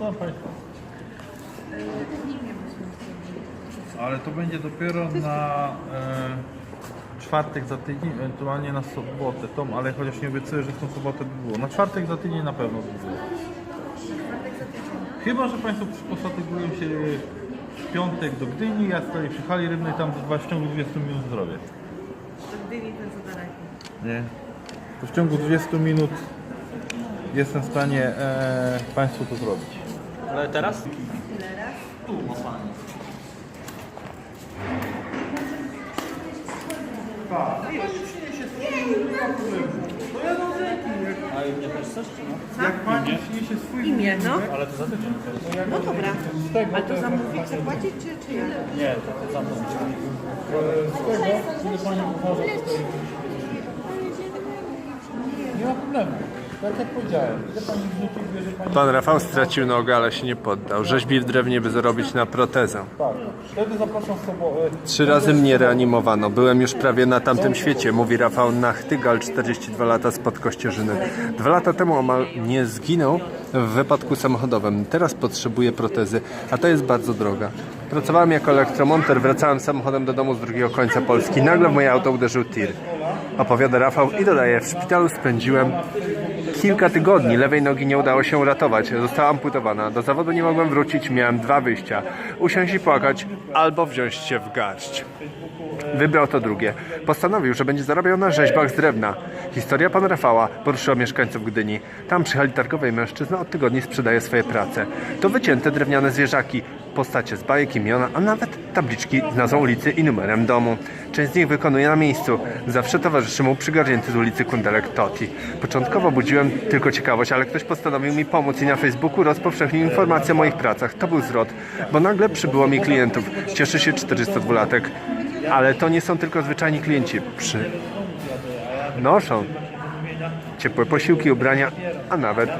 Dawaj. Ale to będzie dopiero na e, czwartek za tydzień, ewentualnie na sobotę. Tom, ale chociaż nie obiecuję, że w tą sobotę by było. Na czwartek za tydzień na pewno by było. Chyba, że Państwo pofatygują się w piątek do Gdyni, ja stoję przy hali rybnej, tam w w ciągu 20 minut zrobię. To Gdyni to co daleko. Nie. To w ciągu 20 minut jestem w stanie e, Państwu to zrobić. Ale teraz? Ile raz? Tu, ma Pani. Tak, już przyniesie To ja do ręki. A i mnie też coś, czy no? Jak Pani przyniesie swój Imię, no. Ale to za tydzień. No dobra. A to zamówić, zapłacić czy, czy ja? Nie, to za mną. Ile Pani uważa, że to jest? Nie ma problemu. Tak jak powiedziałem, ile Pani w życiu bierze Pani... Pan Rafał stracił nogę, ale się nie poddał. Rzeźbi w drewnie, by zarobić na protezę. Tak. Wtedy zapraszam w sobotę. Trzy razy mnie reanimowano. Byłem już prawie na tamtym świecie, mówi Rafał Nachtygal, 42 lata spod Kościerzyny. Dwa lata temu omal nie zginął w wypadku samochodowym. Teraz potrzebuje protezy, a to jest bardzo droga. Pracowałem jako elektromonter, wracałem samochodem do domu z drugiego końca Polski. Nagle w moje auto uderzył tir. Opowiada Rafał i dodaje, w szpitalu spędziłem Kilka tygodni lewej nogi nie udało się uratować. Została amputowana. Do zawodu nie mogłem wrócić. Miałem dwa wyjścia. Usiąść i płakać, albo wziąć się w garść. Wybrał to drugie. Postanowił, że będzie zarabiał na rzeźbach z drewna. Historia pana Rafała poruszyła mieszkańców Gdyni. Tam przy hali targowej mężczyzna od tygodni sprzedaje swoje prace. To wycięte drewniane zwierzaki, postacie z bajek, imiona, a nawet tabliczki z nazwą ulicy i numerem domu. Część z nich wykonuje na miejscu. Zawsze towarzyszy mu przygarnięty z ulicy Kundelek Toti. Początkowo budziłem tylko ciekawość, ale ktoś postanowił mi pomóc i na Facebooku rozpowszechnił informacje o moich pracach. To był zwrot, bo nagle przybyło mi klientów. Cieszy się 402-latek. Ale to nie są tylko zwyczajni klienci. Przy... Noszą ciepłe posiłki, ubrania, a nawet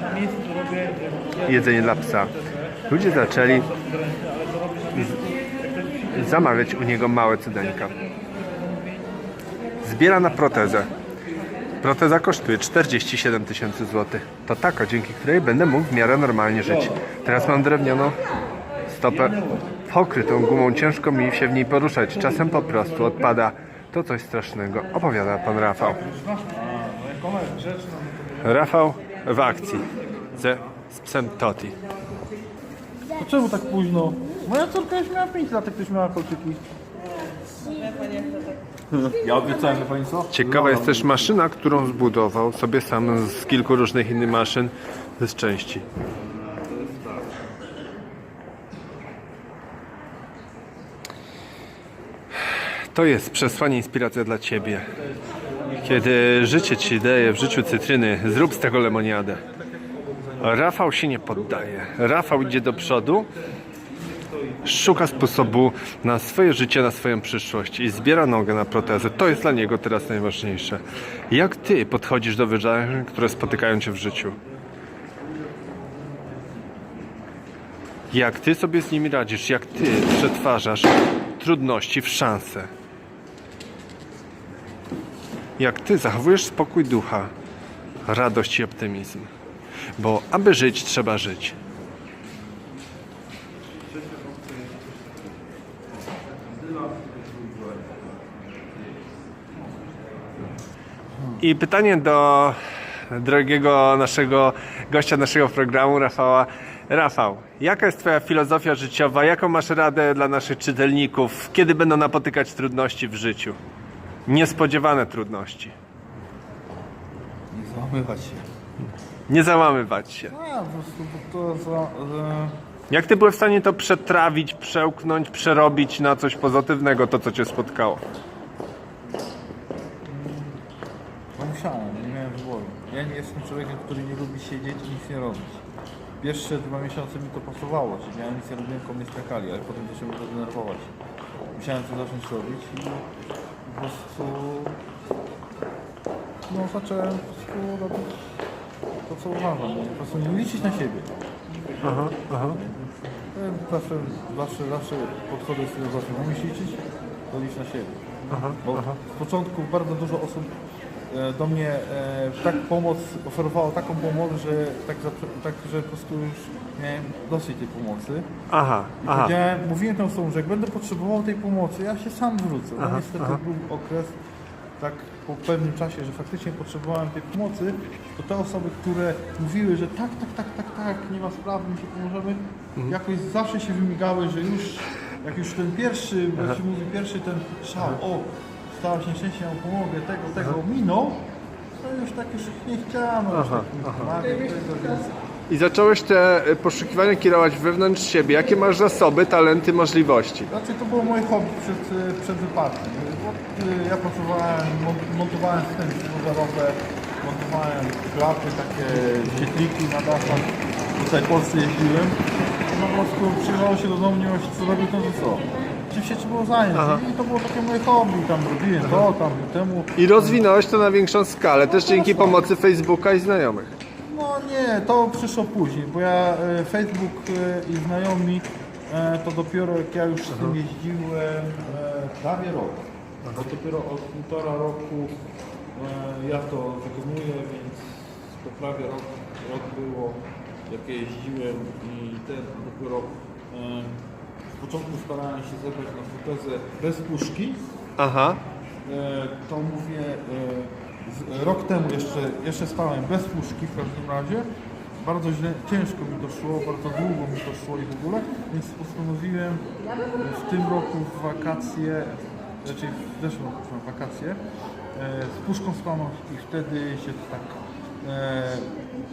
jedzenie dla psa. Ludzie zaczęli zamawiać u niego małe cudeńka. Zbiera na protezę. Proteza kosztuje 47 tysięcy złotych. To taka, dzięki której będę mógł w miarę normalnie żyć. Teraz mam drewnianą stopę pokrytą gumą. Ciężko mi się w niej poruszać. Czasem po prostu odpada. To coś strasznego, opowiada pan Rafał. Rafał w akcji ze z psem Toti. To czemu tak późno? Moja córka już miała 5 lat, jak ktoś miała kolczyki. Ja obiecałem, że Pani co? Ciekawa jest też maszyna, którą zbudował sobie sam z kilku różnych innych maszyn z części. To jest przesłanie, inspiracja dla Ciebie. Kiedy życie Ci daje w życiu cytryny, zrób z tego lemoniadę. Rafał się nie poddaje. Rafał idzie do przodu, szuka sposobu na swoje życie, na swoją przyszłość i zbiera nogę na protezę. To jest dla niego teraz najważniejsze. Jak ty podchodzisz do wydarzeń, które spotykają cię w życiu? Jak ty sobie z nimi radzisz? Jak ty przetwarzasz trudności w szanse? Jak ty zachowujesz spokój ducha, radość i optymizm? Bo aby żyć, trzeba żyć. I pytanie do drogiego naszego gościa naszego programu, Rafała. Rafał, jaka jest Twoja filozofia życiowa? Jaką masz radę dla naszych czytelników? Kiedy będą napotykać trudności w życiu? Niespodziewane trudności. Nie załamywać się. Nie załamywać się. No ja po prostu, bo to za... za... Jak Ty byłeś w stanie to przetrawić, przełknąć, przerobić na coś pozytywnego, to co Cię spotkało? No musiałem, nie miałem wyboru. Ja nie jestem człowiekiem, który nie lubi siedzieć i nic nie robić. Pierwsze dwa miesiące mi to pasowało, siedziałem, nic nie robiłem, koło mnie skakali, ale potem zacząłem to denerwować. Musiałem to zacząć robić i po prostu... No zacząłem po prostu robić to, co uważam. Po prostu nie liczyć na siebie. Aha, aha. Ja Zawsze, zawsze, zawsze podchodzę z filozofią. Umiesz liczyć, to licz na siebie. Aha, Bo aha. z początku bardzo dużo osób e, do mnie e, tak pomoc, oferowało taką pomoc, że tak, tak, że po prostu już miałem dosyć tej pomocy. Aha, I aha. powiedziałem, mówiłem tą osobą, że jak będę potrzebował tej pomocy, ja się sam zwrócę. No niestety był okres tak po pewnym czasie, że faktycznie potrzebowałem tej pomocy, to te osoby, które mówiły, że tak, tak, tak, tak, tak, nie ma sprawy, my się pomożemy, Mhm. jakoś zawsze się wymigały, że już, jak już ten pierwszy, jak się mówi, pierwszy ten szał, o, stała się szczęście, ja mu pomogę, tego, tego, minął, to już tak już nie chciano, już Aha, tak mi pomagać, tego, więc I zacząłeś te y, poszukiwania kierować wewnątrz siebie. Jakie masz zasoby, talenty, możliwości? Znaczy to było moje hobby przed, e, przed wypadkiem. E, Ja pracowałem, mon- montowałem systemy ciężarowe, montowałem klapy, takie świetliki na dachach. Tutaj w Polsce jeździłem. No po prostu przyjechało się do domu, nie się co robić, no to co? Czym się trzeba było zająć? I to było takie moje hobby, tam robiłem to, tam temu. I rozwinąłeś to na większą skalę, też dzięki pomocy Facebooka i znajomych. Nie, to przyszło później, bo ja e, Facebook e, i znajomi e, to dopiero jak ja już z tym jeździłem e, prawie rok. Bo dopiero od półtora roku e, ja to wykonuję, więc to prawie rok, rok było jak ja jeździłem i ten dopiero e, z początku starałem się zebrać na protezę bez puszki. Aha, E, to mówię, e, rok temu jeszcze, jeszcze stałem bez puszki w każdym razie. Bardzo źle, ciężko mi to szło, bardzo długo mi to szło i w ogóle, więc postanowiłem w tym roku w wakacje, znaczy w zeszłym roku w wakacje, e, z puszką stanąć i wtedy się tak, e,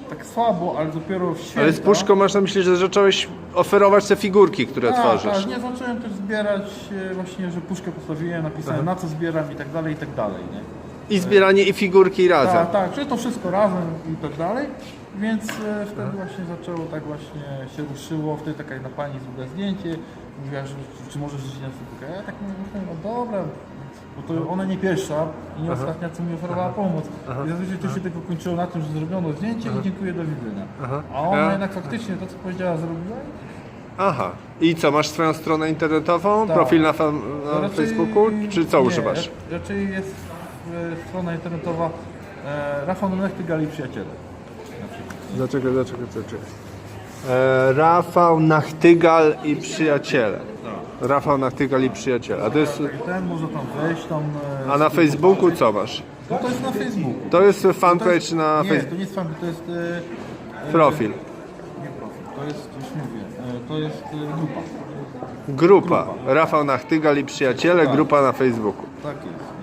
tak słabo, ale dopiero w święta... ale z puszką masz na myśli, że zacząłeś oferować te figurki, które Tak, tworzysz. Tak, nie zacząłem też zbierać e, właśnie, że puszkę postawiłem, napisałem na co zbieram i tak dalej, i tak dalej, nie? I zbieranie i figurki razem. Tak, tak, że to wszystko razem i tak dalej. Więc e, wtedy właśnie zaczęło tak właśnie się ruszyło. Wtedy taka jedna pani zrobiła zdjęcie, mówiła, że czy możesz żyć na Facebooka. Ja tak mówię, no dobra, bo to ona nie pierwsza i nie ostatnia, co mi oferowała pomoc. I zazwyczaj to się tylko kończyło na tym, że zrobiono zdjęcie i dziękuję, do widzenia. A ona jednak faktycznie to, co powiedziała, zrobiła. Aha. I co, masz swoją stronę internetową, Tak. profil na, na Raczej- Facebooku, czy co nie, używasz? ra- Raczej jest strona internetowa e, Rafał Nonechty Gali Przyjaciele. Dlaczego, dlaczego, dlaczego? E, Rafał Nachtygal i przyjaciele. Rafał Nachtygal i przyjaciele. A to jest. Tak, ten może tam wejść tam. e, A na Facebooku co masz? No to jest na Facebooku. To jest To jest- fanpage na Nie, Facebooku. to nie jest fanpage, to jest... E, e, Profil. Nie profil, to jest, już mówię, e, to jest e, grupa. Grupa. Rafał Nachtygal i przyjaciele, Tak. grupa na Facebooku. Tak jest, nie?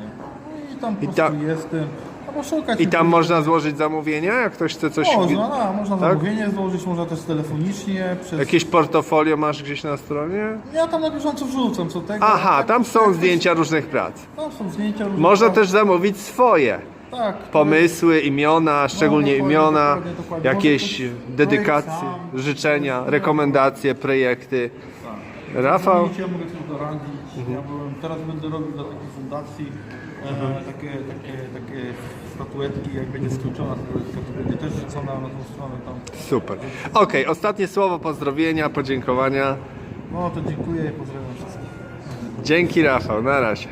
I tam po I prostu tam- jestem. Albo szukać. I tam można złożyć zamówienia, jak ktoś chce coś. Można, no, można Tak? zamówienie złożyć, można też telefonicznie, przez... Jakieś portfolio masz gdzieś na stronie? Ja tam na bieżąco wrzucam, co tego. Aha, tak, tam są jak- zdjęcia różnych prac. Tam są zdjęcia różne. Można tam- też zamówić swoje. Tak. Pomysły, imiona, szczególnie dokładnie, imiona, dokładnie, dokładnie. jakieś Może dedykacje, projekt sam. życzenia, rekomendacje, projekty. Rafał, Mhm. Ja mogę coś doradzić. Ja byłem, teraz będę robił dla takiej fundacji Mhm. e, takie, takie, takie statuetki, jak będzie skończona statuetka, to będzie też rzucona na tą stronę tam. super. Okej, ostatnie słowo pozdrowienia, podziękowania. No to dziękuję i pozdrawiam wszystkich. Dzięki Rafał, na razie.